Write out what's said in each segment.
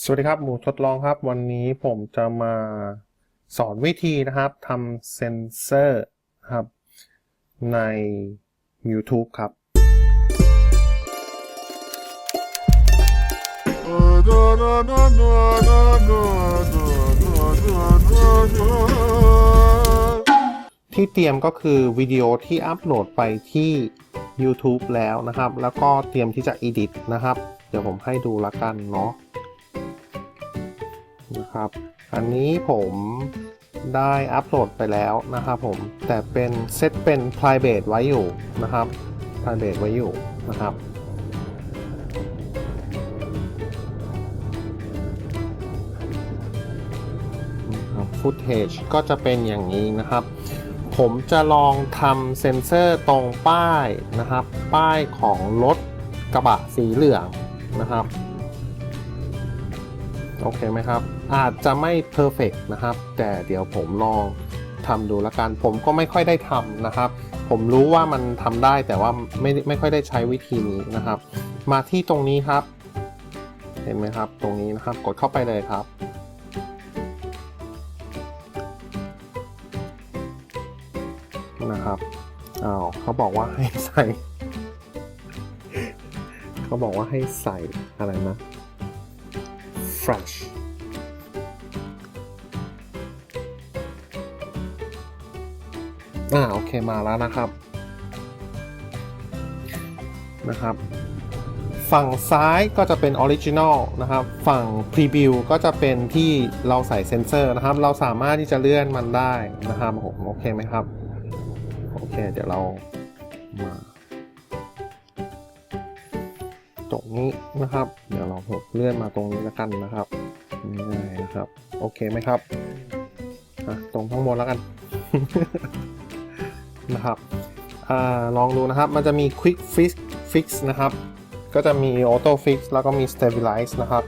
สวัสดีครับ หมูทดลองครับ วันนี้ผมจะมาสอนวิธีนะครับทำเซนเซอร์ครับ ใน YouTube ครับ ที่เตรียมก็คือวิดีโอที่อัปโหลดไปที่ YouTube แล้วนะครับ แล้วก็เตรียมที่จะ edit นะครับ เดี๋ยวผมให้ดูละกันเนาะ นะครับ อันนี้ผมได้อัปโหลดไปแล้วนะครับผม แต่เป็นเซตเป็น private ไว้อยู่นะครับ private ไว้อยู่นะครับฟุตเทจก็จะเป็นอย่างนี้นะครับ ผมจะลองทำเซ็นเซอร์ตรงป้ายนะครับ ป้ายของรถกระบะสีเหลืองนะครับ โอเคไหมครับ อาจจะไม่เพอร์เฟกนะครับ แต่เดี๋ยวผมลองทำดูละกัน ผมก็ไม่ค่อยได้ทำนะครับ ผมรู้ว่ามันทำได้แต่ว่าไม่ไม่ค่อยได้ใช้วิธีนี้นะครับ มาที่ตรงนี้ครับ เห็นไหมครับ ตรงนี้นะครับ กดเข้าไปเลยครับนะครับอ้าวเขาบอกว่าให้ใส่ เขาบอกว่าให้ใส่อะไรนะ fresh อ่าโอเคมาแล้วนะครับนะครับ ฝั่งซ้ายก็จะเป็น Original นะครับ ฝั่ง Preview ก็จะเป็นที่เราใส่เซนเซอร์นะครับ เราสามารถที่จะเลื่อนมันได้นะครับผมโอเคไหมครับ โอเค เดี๋ยวเรามา ตรงนี้นะครับ เดี๋ยวเราเลื่อนมาตรงนี้แล้วกันนะครับง่ายนะครับ โอเคไหมครับตรงข้างบนแล้วกันนะครับอลองดูนะครับ มันจะมี quick fix fix นะครับ ก็จะมี auto fix แล้วก็มี stabilize นะครับ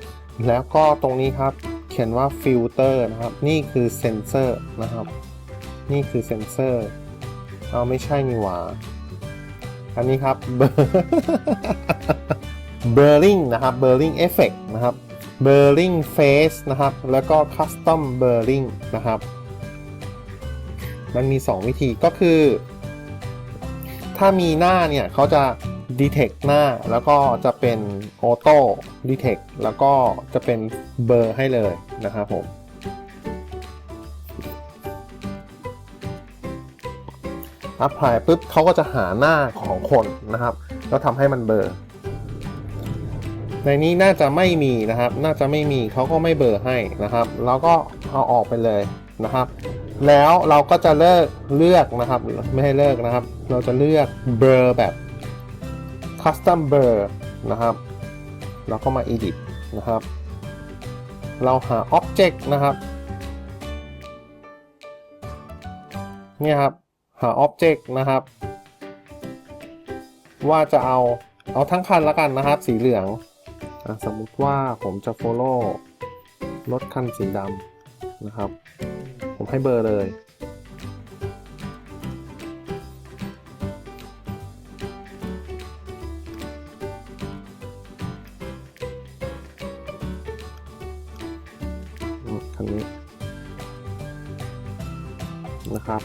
แล้วก็ตรงนี้ครับ เขียนว่า filter นะครับ นี่คือเซนเซอร์นะครับ นี่คือเซนเซอร์เอาไม่ใช่นี่หว่า อันนี้ครับ b u r r i n g นะครับ b u r r i n g Effect นะครับ b u r r i n g Face นะครับ แล้วก็ Custom b u r r i n g นะครับ มันมี 2 วิธีก็คือ ถ้ามีหน้าเนี่ยเขาจะ detect หน้าแล้วก็จะเป็น auto detect แล้วก็จะเป็นเบอร์ให้เลยนะครับผมอัพพลายปุ๊บเขาก็จะหาหน้าของคนนะครับ แล้วทำให้มันเบอร์ ในนี้น่าจะไม่มีนะครับ น่าจะไม่มีเขาก็ไม่เบอร์ให้นะครับแล้วก็เอาออกไปเลยนะครับ แล้วเราก็จะเลิกเลือกนะครับ ไม่ให้เลิกนะครับ เราจะเลือกเบลอแบบ custom blur นะครับแล้วก็มา edit นะครับ เราหา object นะครับเนี่ยครับ หา Object นะครับ ว่าจะเอาเอาทั้งคันแล้วกันนะครับ สีเหลือง สมมุติว่าผมจะ follow รถคันสีดำนะครับ ผมให้เบอร์เลยอืมคันนี้นะครับ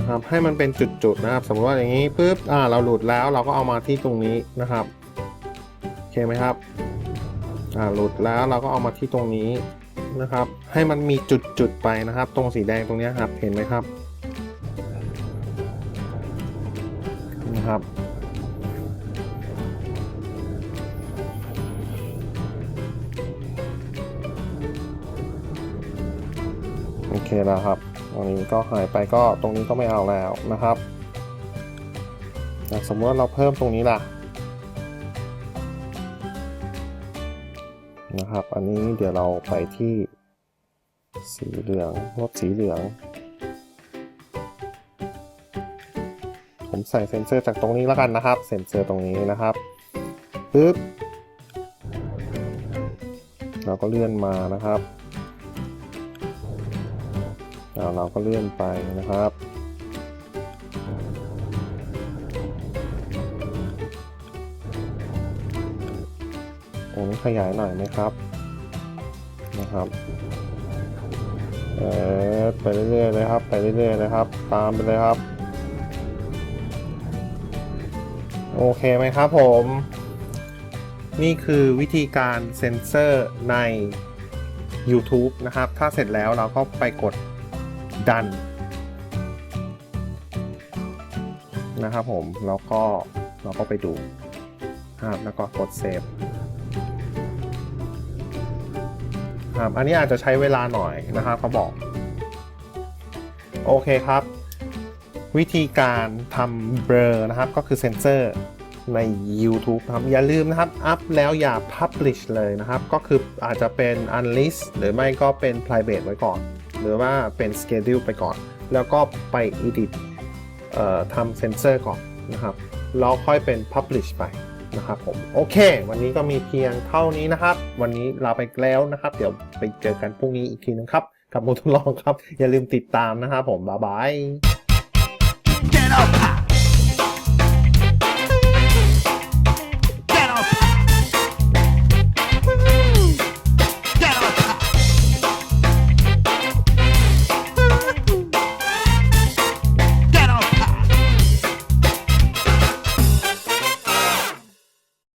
นะครับให้มันเป็นจุดๆนะครับ สมมติว่าอย่างนี้ปุ๊บอ่าเราหลุดแล้วเราก็เอามาที่ตรงนี้นะครับโอเคไหมครับอ่าหลุดแล้วเราก็เอามาที่ตรงนี้นะครับ ให้มันมีจุดๆไปนะครับ ตรงสีแดงตรงนี้ครับเห็นไหมครับนะครับโอเคแล้วครับ รงนี้ก็หายไปก็ตรงนี้ก็ไม่เอาแล้วนะครับอ่สมมติว่าเราเพิ่มตรงนี้ล่ะนะครับ อันนี้เดี๋ยวเราไปที่สีเหลืองรถสีเหลือง ผมใส่เซนเซอร์จากตรงนี้แล้วกันนะครับ เซนเซอร์ตรงนี้นะครับปึ๊บเราก็เลื่อนมานะครับ แล้วเราก็เลื่อนไปนะครับ ผมขยายหน่อยไหมครับนะครับเออไปเรื่อยๆเลยครับ ไปเรื่อยๆเลยครับ ตามไปเลยครับ โอเคไหมครับผม นี่คือวิธีการเซ็นเซอร์ใน YouTube นะครับ ถ้าเสร็จแล้วเราก็ไปกด ดันนะครับผม แล้วก็เราก็ไปดูครับแล้วก็กดเซฟครับอันนี้อาจจะใช้เวลาหน่อยนะครับเขาบอก โอเคครับ วิธีการทำเบลอนะครับ ก็คือเซนเซอร์ใน YouTube นะครับ อย่าลืมนะครับ อัพแล้วอย่า Publish เลยนะครับ ก็คืออาจจะเป็น Unlist หรือไม่ก็เป็น Private ไว้ก่อน หรือว่าเป็น Schedule ไปก่อน แล้วก็ไป Edit เอ่อทำเซนเซอร์ก่อนนะครับแล้วค่อยเป็น Publish ไปนะครับผมโอเค วันนี้ก็มีเพียงเท่านี้นะครับ วันนี้ลาไปแล้วนะครับ เดี๋ยวไปเจอกันพรุ่งนี้อีกทีนึงครับ กับโมทดลองครับ อย่าลืมติดตามนะครับผม บ๊ายบาย Get up!